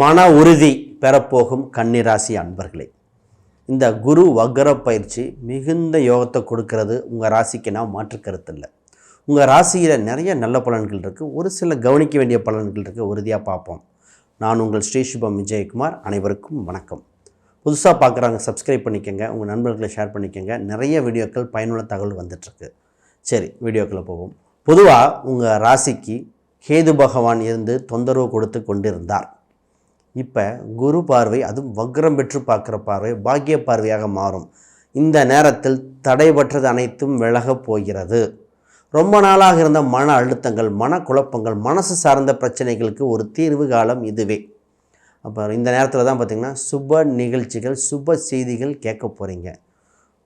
மன உறுதி பெறப்போகும் கன்னிராசி அன்பர்களே இந்த குரு வக்ர பயிற்சி மிகுந்த யோகத்தை கொடுக்கறது உங்கள் ராசிக்கு நான் மாற்று கருத்து இல்லை உங்கள் ராசியில் நிறைய நல்ல பலன்கள் இருக்குது ஒரு சில கவனிக்க வேண்டிய பலன்கள் இருக்குது உறுதியாக பார்ப்போம். நான் உங்கள் ஸ்ரீ சுபம் விஜயகுமார். அனைவருக்கும் வணக்கம். புதுசாக பார்க்குறாங்க சப்ஸ்கிரைப் பண்ணிக்கோங்க. உங்கள் நண்பர்களை ஷேர் பண்ணிக்கோங்க. நிறைய வீடியோக்கள் பயனுள்ள தகவல் வந்துட்டுருக்கு. சரி வீடியோக்களை போவோம். பொதுவாக உங்கள் ராசிக்கு கேது பகவான் இருந்து தொந்தரவு கொடுத்து கொண்டிருந்தார். இப்போ குரு பார்வை அதுவும் வக்ரம் பெற்று பார்க்குற பார்வை பாக்கிய பார்வையாக மாறும். இந்த நேரத்தில் தடைபற்றது அனைத்தும் விலகப் போகிறது. ரொம்ப நாளாக இருந்த மன அழுத்தங்கள் மனக்குழப்பங்கள் மனசு சார்ந்த பிரச்சனைகளுக்கு ஒரு தீர்வு காலம் இதுவே. அப்போ இந்த நேரத்தில் தான் பார்த்திங்கன்னா சுப நிகழ்ச்சிகள் சுப செய்திகள் கேட்க போகிறீங்க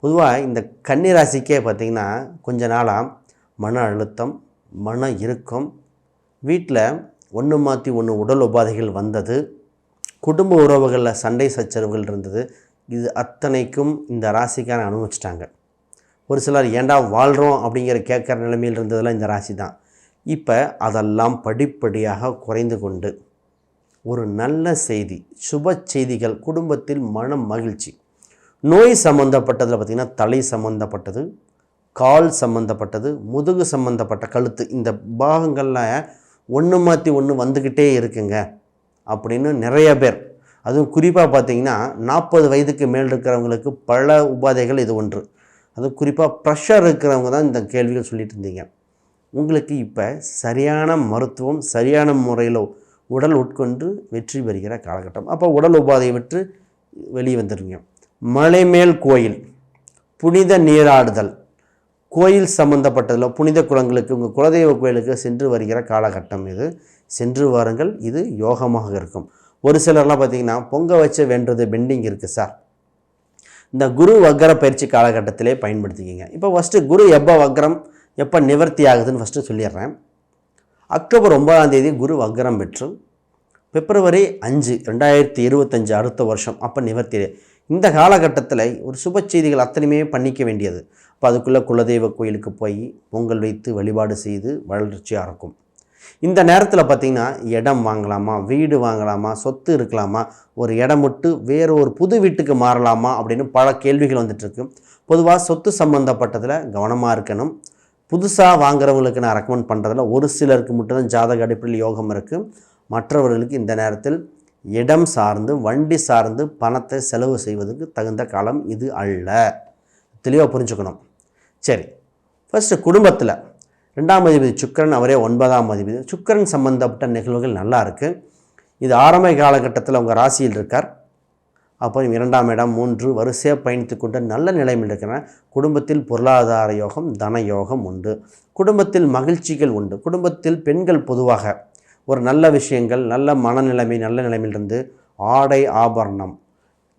பொதுவாக இந்த கன்னிராசிக்கே பார்த்திங்கன்னா கொஞ்ச நாளாக மன அழுத்தம் மன இறுக்கம் வீட்டில் ஒன்று மாற்றி ஒன்று உடல் உபாதைகள் வந்தது. குடும்ப உறவுகளில் சண்டை சச்சரவுகள் இருந்தது. இது அத்தனைக்கும் இந்த ராசிக்கார அனுபவிச்சிட்டாங்க. ஒரு சிலர் ஏண்டா வாழ்கிறோம் அப்படிங்கிற கேட்குற நிலைமையில் இருந்ததெல்லாம் இந்த ராசி தான். இப்போ அதெல்லாம் படிப்படியாக குறைந்து கொண்டு ஒரு நல்ல செய்தி சுப செய்திகள் குடும்பத்தில் மன மகிழ்ச்சி. நோய் சம்மந்தப்பட்டதில் பார்த்திங்கன்னா தலை சம்மந்தப்பட்டது கால் சம்மந்தப்பட்டது முதுகு சம்மந்தப்பட்ட கழுத்து இந்த பாகங்களில் ஒன்று மாற்றி ஒன்று வந்துக்கிட்டே இருக்குங்க. அப்படின்னு நிறைய பேர். அதுவும் குறிப்பாக பார்த்தீங்கன்னா நாற்பது வயதுக்கு மேல் இருக்கிறவங்களுக்கு பல உபாதைகள் இது ஒன்று. அதுவும் குறிப்பாக ப்ரெஷர் இருக்கிறவங்க தான் இந்த கேள்விகள் சொல்லிட்டு இருந்தீங்க. உங்களுக்கு இப்போ சரியான மருத்துவம் சரியான முறையில் உடல் உட்கொண்டு வெற்றி பெறுகிற காலகட்டம். அப்போ உடல் உபாதையை விட்டு வெளியே வந்துடுங்க மலைமேல் கோயில் புனித நீராடுதல் கோயில் சம்பந்தப்பட்டதில் புனித குளங்களுக்கு உங்கள் குலதெய்வ கோயிலுக்கு சென்று வருகிற காலகட்டம் இது. சென்று வாருங்கள் இது யோகமாக இருக்கும். ஒரு சிலர்லாம் பார்த்திங்கன்னா பொங்க வச்ச வேண்டது பெண்டிங் இருக்குது சார். இந்த குரு வக்கர பயிற்சி காலகட்டத்திலே பயன்படுத்திக்கிங்க. இப்போ ஃபஸ்ட்டு குரு எப்போ வக்ரம் எப்போ நிவர்த்தி ஆகுதுன்னு ஃபஸ்ட்டு சொல்லிடுறேன். அக்டோபர் ஒன்பதாம் தேதி குரு வக்ரம் பெற்று பிப்ரவரி அஞ்சு ரெண்டாயிரத்தி இருபத்தஞ்சு அடுத்த வருஷம் அப்போ நிவர்த்தி இந்த காலகட்டத்தில் ஒரு சுப செய்திகள் அத்தனையுமே பண்ணிக்க வேண்டியது. அப்போ அதுக்குள்ளே குலதெய்வ கோயிலுக்கு போய் பொங்கல் வைத்து வழிபாடு செய்து வளர்ச்சியாக இருக்கும். இந்த நேரத்தில் பார்த்திங்கன்னா இடம் வாங்கலாமா வீடு வாங்கலாமா சொத்து இருக்கலாமா ஒரு இடம் விட்டு வேறு ஒரு புது வீட்டுக்கு மாறலாமா அப்படின்னு பல கேள்விகள் வந்துட்டுருக்கு பொதுவாக சொத்து சம்மந்தப்பட்டதில் கவனமாக இருக்கணும். புதுசாக வாங்குறவங்களுக்கு நான் ரெக்கமெண்ட் பண்ணுறதில் ஒரு சிலருக்கு மட்டும்தான் ஜாதக அடிப்படையில் யோகம் இருக்குது மற்றவர்களுக்கு இந்த நேரத்தில் இடம் சார்ந்து வண்டி சார்ந்து பணத்தை செலவு செய்வதற்கு தகுந்த காலம் இது அல்ல. தெளிவாக புரிஞ்சுக்கணும். சரி ஃபஸ்ட்டு குடும்பத்தில். ரெண்டாம் அதிபதி சுக்கரன் அவரே ஒன்பதாம் அதிபதி. சுக்கரன் சம்பந்தப்பட்ட நிகழ்வுகள் நல்லா இருக்குது இது ஆரம்ப காலகட்டத்தில் அவங்க ராசியில் இருக்கார். அப்புறம் இரண்டாம் இடம் மூன்று வரிசையாக பயணித்து கொண்டு நல்ல நிலைமையில் இருக்கிறேன் குடும்பத்தில் பொருளாதார யோகம் தன யோகம் உண்டு. குடும்பத்தில் மகிழ்ச்சிகள் உண்டு. குடும்பத்தில் பெண்கள் பொதுவாக ஒரு நல்ல விஷயங்கள் நல்ல மனநிலைமை நல்ல நிலைமையிலிருந்து ஆடை ஆபரணம்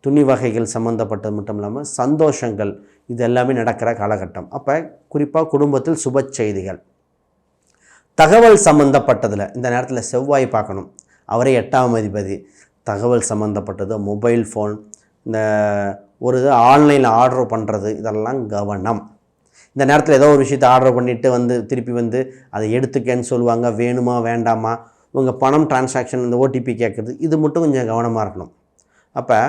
துணி வகைகள் சம்மந்தப்பட்டது மட்டும் இல்லாமல் சந்தோஷங்கள் இது எல்லாமே நடக்கிற காலகட்டம். அப்போ குறிப்பாக குடும்பத்தில் சுப செய்திகள். தகவல் சம்மந்தப்பட்டதில் இந்த நேரத்தில் செவ்வாய் பார்க்கணும். அவரே எட்டாம் அதிபதி. தகவல் சம்மந்தப்பட்டது மொபைல் ஃபோன் இந்த ஒரு இது ஆன்லைனில் ஆர்டர் பண்ணுறது இதெல்லாம் கவனம். இந்த நேரத்தில் ஏதோ ஒரு விஷயத்தை ஆர்டர் பண்ணிவிட்டு வந்து திருப்பி வந்து அதை எடுத்துக்கேன்னு சொல்லுவாங்க வேணுமா வேண்டாமா? உங்கள் பணம் டிரான்சாக்ஷன் இந்த ஓடிபி கேட்குறது இது மட்டும் கொஞ்சம் கவனமாக இருக்கணும். அப்போ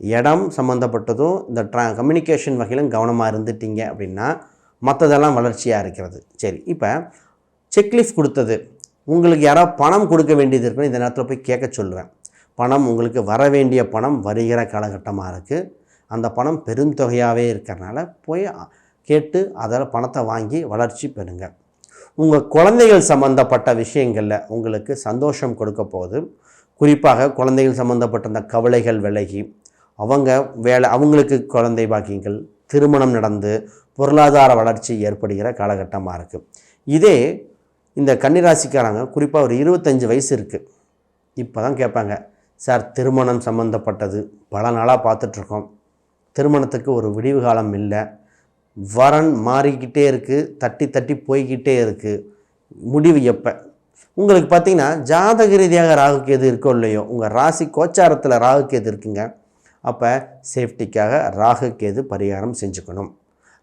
இடம் சம்மந்தப்பட்டதும் இந்த ட்ரா கம்யூனிகேஷன் வகையிலும் கவனமாக இருந்துட்டீங்க அப்படின்னா மற்றதெல்லாம் வளர்ச்சியாக இருக்கிறது. சரி இப்போ செக்லிஸ்ட் கொடுத்தது. உங்களுக்கு யாராவது பணம் கொடுக்க வேண்டியது இருக்குன்னு இந்த நேரத்தில் போய் கேட்க சொல்லுவேன். பணம் உங்களுக்கு வர வேண்டிய பணம் வருகிற காலகட்டமாக இருக்குது அந்த பணம் பெருந்தொகையாகவே இருக்கிறனால போய் கேட்டு அதில் பணத்தை வாங்கி வளர்ச்சி பெறுங்க. உங்கள் குழந்தைகள் சம்மந்தப்பட்ட விஷயங்களில் உங்களுக்கு சந்தோஷம் கொடுக்க போகுது. குறிப்பாக குழந்தைகள் சம்மந்தப்பட்ட அந்த கவலைகள் விலகி அவங்க வேலை அவங்களுக்கு குழந்தை பாக்கியங்கள் திருமணம் நடந்து பொருளாதார வளர்ச்சி ஏற்படுகிற காலகட்டமாக இருக்குது இதே இந்த கன்னிராசிக்காரங்க குறிப்பாக ஒரு இருபத்தஞ்சி வயசு இருக்குது இப்போ தான் கேட்பாங்க சார் திருமணம் சம்மந்தப்பட்டது பல நாளாக பார்த்துட்ருக்கோம் திருமணத்துக்கு ஒரு விடிவு காலம் இல்லை. வரன் மாறிக்கிட்டே இருக்குது தட்டி தட்டி போய்கிட்டே இருக்குது முடிவு எப்போ? உங்களுக்கு பார்த்தீங்கன்னா ஜாதக ரீதியாக ராகுக்கு எது இருக்கோ இல்லையோ உங்கள் ராசி கோச்சாரத்தில் ராகுக்கு எது இருக்குங்க. அப்போ சேஃப்டிக்காக ராகுக்கு எது பரிகாரம் செஞ்சுக்கணும்.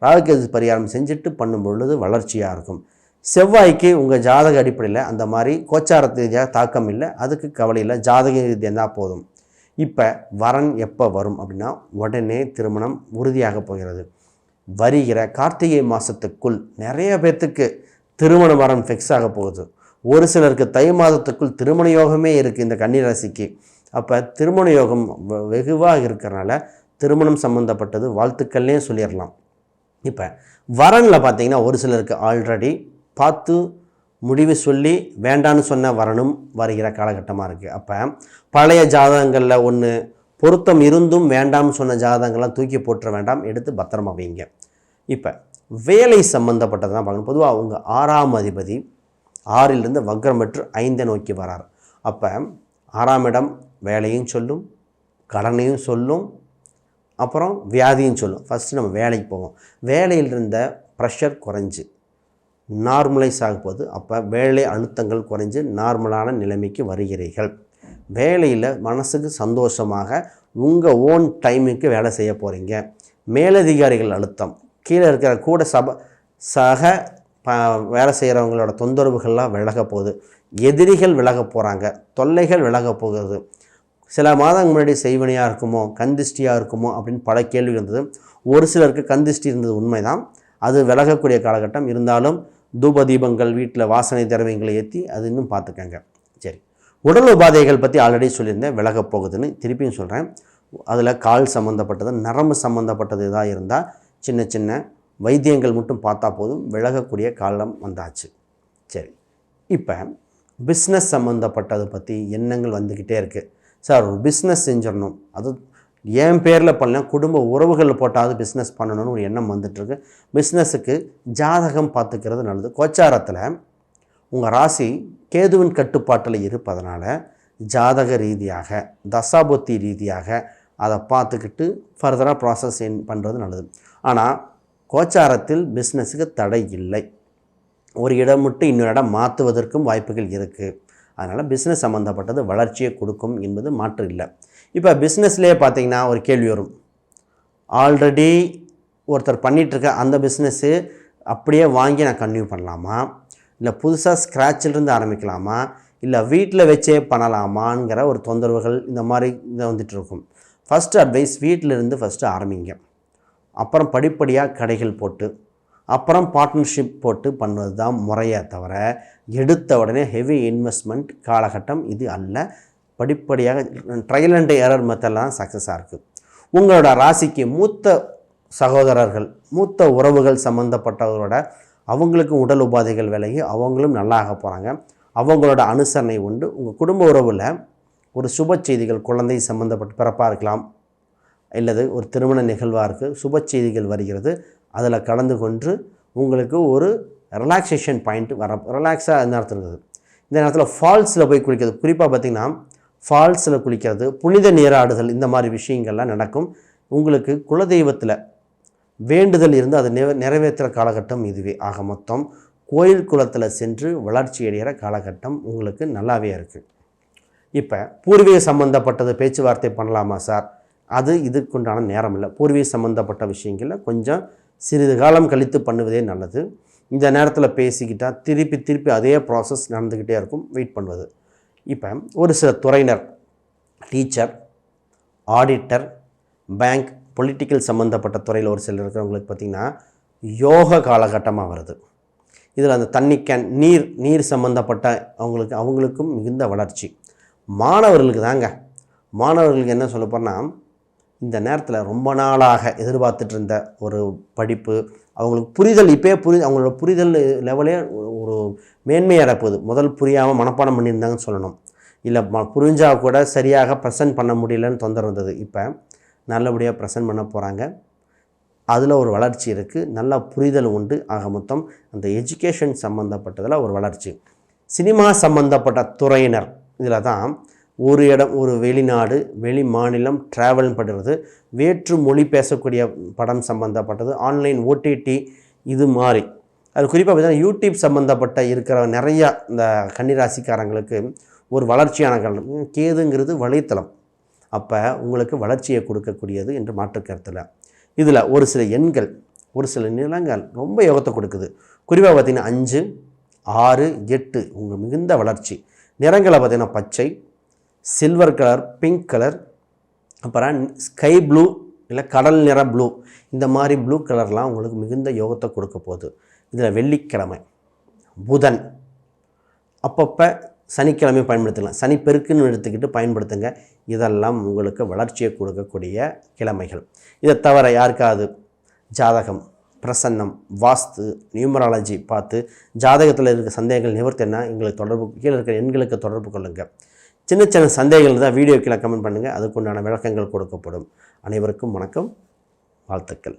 ராகுக்கு எது பரிகாரம் செஞ்சுட்டு பண்ணும் பொழுது வளர்ச்சியாக இருக்கும். செவ்வாய்க்கு உங்கள் ஜாதக அடிப்படையில் அந்த மாதிரி கோச்சாரத்து ரீதியாக தாக்கம் இல்லை அதுக்கு கவலை இல்லை ஜாதக ரீதியாக இருந்தால் போதும். இப்போ வரன் எப்போ வரும் அப்படின்னா உடனே திருமணம் உறுதியாக போகிறது. வருகிற கார்த்திகை மாதத்துக்குள் நிறைய பேர்த்துக்கு திருமண மரம் ஃபிக்ஸ் ஆக போகுது. ஒரு சிலருக்கு தை மாதத்துக்குள் திருமண யோகமே இருக்குது இந்த கன்னிராசிக்கு. அப்போ திருமண யோகம் வெ- வெகுவாக இருக்கிறனால திருமணம் சம்மந்தப்பட்டது வாழ்த்துக்கள்லேயும் சொல்லிடலாம் இப்போ வரனில் பார்த்தீங்கன்னா ஒரு சிலருக்கு ஆல்ரெடி பார்த்து முடிவு சொல்லி வேண்டான்னு சொன்ன வரணும் வருகிற காலகட்டமாக இருக்குது அப்போ பழைய ஜாதகங்களில் ஒன்று பொருத்தம் இருந்தும் வேண்டாம்னு சொன்ன ஜாதகங்கள்லாம் தூக்கி போட்டுற வேண்டாம் எடுத்து பத்திரமா வைங்க. இப்போ வேலை சம்மந்தப்பட்டது தான் பார்க்கணும். பொதுவாக அவங்க ஆறாம் அதிபதி ஆறிலிருந்து வக்ரமற்று ஐந்தை நோக்கி வரார். அப்போ ஆறாம் இடம் வேலையும் சொல்லும் கடனையும் சொல்லும் அப்புறம் வியாதியும் சொல்லும். ஃபஸ்ட்டு நம்ம வேலைக்கு போவோம். வேலையில் இருந்த ப்ரெஷர் குறைஞ்சு நார்மலைஸ் ஆகும்போது அப்போ வேலை அழுத்தங்கள் குறைஞ்சு நார்மலான நிலைமைக்கு வருகிறீர்கள். வேலையில் மனசுக்கு சந்தோஷமாக உங்கள் ஓன் டைமுக்கு வேலை செய்ய போகிறீங்க மேலதிகாரிகள் அழுத்தம். கீழே இருக்கிற கூட சப சக ப வேலை செய்கிறவங்களோட தொந்தரவுகள்லாம் விலக போகுது. எதிரிகள் விலக போகிறாங்க தொல்லைகள் விலக போகுது. சில மாதங்கள் முன்னாடி செய்வனையாக இருக்குமோ கந்திஷ்டியாக இருக்குமோ அப்படின்னு பல கேள்வி இருந்தது. ஒரு சிலருக்கு கந்திஷ்டி இருந்தது உண்மைதான். அது விலகக்கூடிய காலகட்டம். இருந்தாலும் தூப தீபங்கள் வீட்டில் வாசனை திரவியங்களை ஏற்றி அது இன்னும் பார்த்துக்கங்க. உடல் உபாதைகள் பற்றி ஆல்ரெடி சொல்லியிருந்தேன். விலகப் போகுதுன்னு திருப்பியும் சொல்கிறேன் அதில் கால் சம்மந்தப்பட்டது நரம்பு சம்மந்தப்பட்டது இதாக இருந்தால் சின்ன சின்ன வைத்தியங்கள் மட்டும் பார்த்தா போதும். விலகக்கூடிய காலம் வந்தாச்சு. சரி. இப்போ பிஸ்னஸ் சம்மந்தப்பட்டதை பற்றி எண்ணங்கள் வந்துக்கிட்டே இருக்குது சார் ஒரு பிஸ்னஸ் செஞ்சிடணும். அது என் பேரில் பண்ணலாம் குடும்ப உறவுகளில் போட்டாவது பிஸ்னஸ் பண்ணணும்னு ஒரு எண்ணம் வந்துட்டுருக்கு பிஸ்னஸுக்கு ஜாதகம் பார்த்துக்கிறது நல்லது. கோச்சாரத்தில் உங்கள் ராசி கேதுவின் கட்டுப்பாட்டில் இருப்பதனால ஜாதக ரீதியாக தசாபுத்தி ரீதியாக அதை பார்த்துக்கிட்டு ஃபர்தராக ப்ராசஸ் பண்ணுறது நல்லது. ஆனால் கோச்சாரத்தில் பிஸ்னஸுக்கு தடை இல்லை. ஒரு இடம் விட்டு இன்னொரு இடம் மாற்றுவதற்கும் வாய்ப்புகள் இருக்குது அதனால் பிஸ்னஸ் சம்மந்தப்பட்டது வளர்ச்சியை கொடுக்கும் என்பது மாற்று இல்லை. இப்போ பிஸ்னஸ்லேயே பார்த்தீங்கன்னா ஒரு கேள்வி வரும். ஆல்ரெடி ஒருத்தர் பண்ணிகிட்ருக்க அந்த பிஸ்னஸ்ஸு அப்படியே வாங்கி நான் கன்டினியூ பண்ணலாமா? இல்லை புதுசாக ஸ்க்ராட்சிலிருந்து ஆரம்பிக்கலாமா? இல்லை வீட்டில் வச்சே பண்ணலாமாங்கிற ஒரு தொந்தரவுகள் இந்த மாதிரி இதை வந்துட்டு இருக்கும். ஃபஸ்ட்டு அட்வைஸ் வீட்டிலிருந்து ஃபஸ்ட்டு ஆரம்பிங்க. அப்புறம் படிப்படியாக கடைகள் போட்டு அப்புறம் பார்ட்னர்ஷிப் போட்டு பண்ணுவது தான் முறையாக தவிர எடுத்த உடனே ஹெவி இன்வெஸ்ட்மெண்ட் காலகட்டம் இது அல்ல. படிப்படியாக ட்ரையல் அண்ட் எரர் மெத்தெல்லாம் சக்ஸஸாக இருக்குது உங்களோட ராசிக்கு மூத்த சகோதரர்கள் மூத்த உறவுகள் சம்மந்தப்பட்டவரோட அவங்களுக்கு உடல் உபாதைகள் விலகி அவங்களும் நல்லா ஆக போகிறாங்க அவங்களோட அனுசரணை உண்டு. உங்கள் குடும்ப உறவில் ஒரு சுப செய்திகள் குழந்தை சம்மந்தப்பட்ட பிறப்பாக இருக்கலாம் இல்லது ஒரு திருமண நிகழ்வாக இருக்குது சுப செய்திகள் வருகிறது அதில் கலந்து கொண்டு உங்களுக்கு ஒரு ரிலாக்ஸேஷன் பாயிண்ட் வர ரிலாக்ஸாக இந்த நேரத்தில் இருக்குது? இந்த நேரத்தில் ஃபால்ஸில் போய் குளிக்கிறது. குறிப்பாக பார்த்திங்கன்னா ஃபால்ஸில் குளிக்கிறது புனித நீராடுதல் இந்த மாதிரி விஷயங்கள்லாம் நடக்கும். உங்களுக்கு குலதெய்வத்தில் வேண்டுதல் இருந்து அதை நிறைவேற்றுகிற காலகட்டம் இதுவே. ஆக மொத்தம் கோயில் குளத்தில் சென்று வளர்ச்சி அடைகிற காலகட்டம் உங்களுக்கு நல்லாவே இருக்குது இப்போ பூர்வீக சம்மந்தப்பட்டது பேச்சுவார்த்தை பண்ணலாமா சார்? அது இதுக்குண்டான நேரம் இல்லை. பூர்வீக சம்மந்தப்பட்ட விஷயங்களில் கொஞ்சம் சிறிது காலம் கழித்து பண்ணுவதே நல்லது. இந்த நேரத்தில் பேசிக்கிட்டால் திருப்பி திருப்பி அதே ப்ராசஸ் நடந்துக்கிட்டே இருக்கும் வெயிட் பண்ணுவது. இப்போ ஒரு சில துறையினர் டீச்சர் ஆடிட்டர் பேங்க் பொலிட்டிக்கல் சம்மந்தப்பட்ட துறையில் ஒரு சிலர் இருக்கிறவங்களுக்கு பார்த்திங்கன்னா யோக காலகட்டமாக வருது. இதில் அந்த தண்ணி கேன் நீர் நீர் சம்மந்தப்பட்ட அவங்களுக்கு அவங்களுக்கும் மிகுந்த வளர்ச்சி. மாணவர்களுக்கு தாங்க. மாணவர்களுக்கு என்ன சொல்ல போனால் இந்த நேரத்தில் ரொம்ப நாளாக எதிர்பார்த்துட்டு இருந்த ஒரு படிப்பு அவங்களுக்கு புரிதல் இப்போயே புரி அவங்களோட புரிதல் லெவலே ஒரு மேன்மையாக போகுது. முதல் புரியாமல் மனப்பாடம் பண்ணியிருந்தாங்கன்னு சொல்லணும். இல்லை ம புரிஞ்சால் கூட சரியாக ப்ரெசென்ட் பண்ண முடியலன்னு தொந்தரவு இருந்தது இப்போ நல்லபடியாக ப்ரெசன்ட் பண்ண போகிறாங்க அதில் ஒரு வளர்ச்சி இருக்குது நல்லா புரிதல் உண்டு. ஆக மொத்தம் அந்த எஜுகேஷன் சம்மந்தப்பட்டதில் ஒரு வளர்ச்சி. சினிமா சம்மந்தப்பட்ட துறையினர். இதில் தான் ஒரு இடம் ஒரு வெளிநாடு வெளி மாநிலம் ட்ராவல் பண்ணுறது வேற்று மொழி பேசக்கூடிய படம் சம்மந்தப்பட்டது ஆன்லைன் ஓடிடி இது மாதிரி அது குறிப்பாக பார்த்தீங்கன்னா யூடியூப் சம்மந்தப்பட்ட இருக்கிற நிறையா இந்த கன்னிராசிக்காரங்களுக்கு ஒரு வளர்ச்சியான காலம் கேதுங்கிறது வலைத்தளம். அப்போ உங்களுக்கு வளர்ச்சியை கொடுக்கக்கூடியது என்று மாற்று கருத்தில் இதில் ஒரு சில எண்கள் ஒரு சில நிலங்கள் ரொம்ப யோகத்தை கொடுக்குது. குறிப்பாக பார்த்திங்கன்னா அஞ்சு ஆறு எட்டு உங்கள் மிகுந்த வளர்ச்சி. நிறங்களை பார்த்தீங்கன்னா பச்சை சில்வர் கலர் பிங்க் கலர் அப்புறம் ஸ்கை ப்ளூ இல்லை கடல் நிற ப்ளூ இந்த மாதிரி ப்ளூ கலர்லாம் உங்களுக்கு மிகுந்த யோகத்தை கொடுக்க போகுது. இதில் வெள்ளிக்கிழமை புதன். அப்பப்போ சனிக்கிழமை பயன்படுத்தலாம் சனி பெருக்குன்னு எடுத்துக்கிட்டு பயன்படுத்துங்க. இதெல்லாம் உங்களுக்கு வளர்ச்சியை கொடுக்கக்கூடிய கிழமைகள். இதை தவிர யாருக்காவது ஜாதகம் பிரசன்னம் வாஸ்து நியூமராலஜி பார்த்து ஜாதகத்தில் இருக்க சந்தேகங்கள் நிவர்த்தினா எங்களுக்கு தொடர்பு கீழே இருக்கிற எண்களுக்கு தொடர்பு கொள்ளுங்கள் சின்ன சின்ன சந்தேகங்கள் தான் வீடியோ கீழே கமெண்ட் பண்ணுங்கள் அதுக்குண்டான விளக்கங்கள் கொடுக்கப்படும். அனைவருக்கும் வணக்கம். வாழ்த்துக்கள்.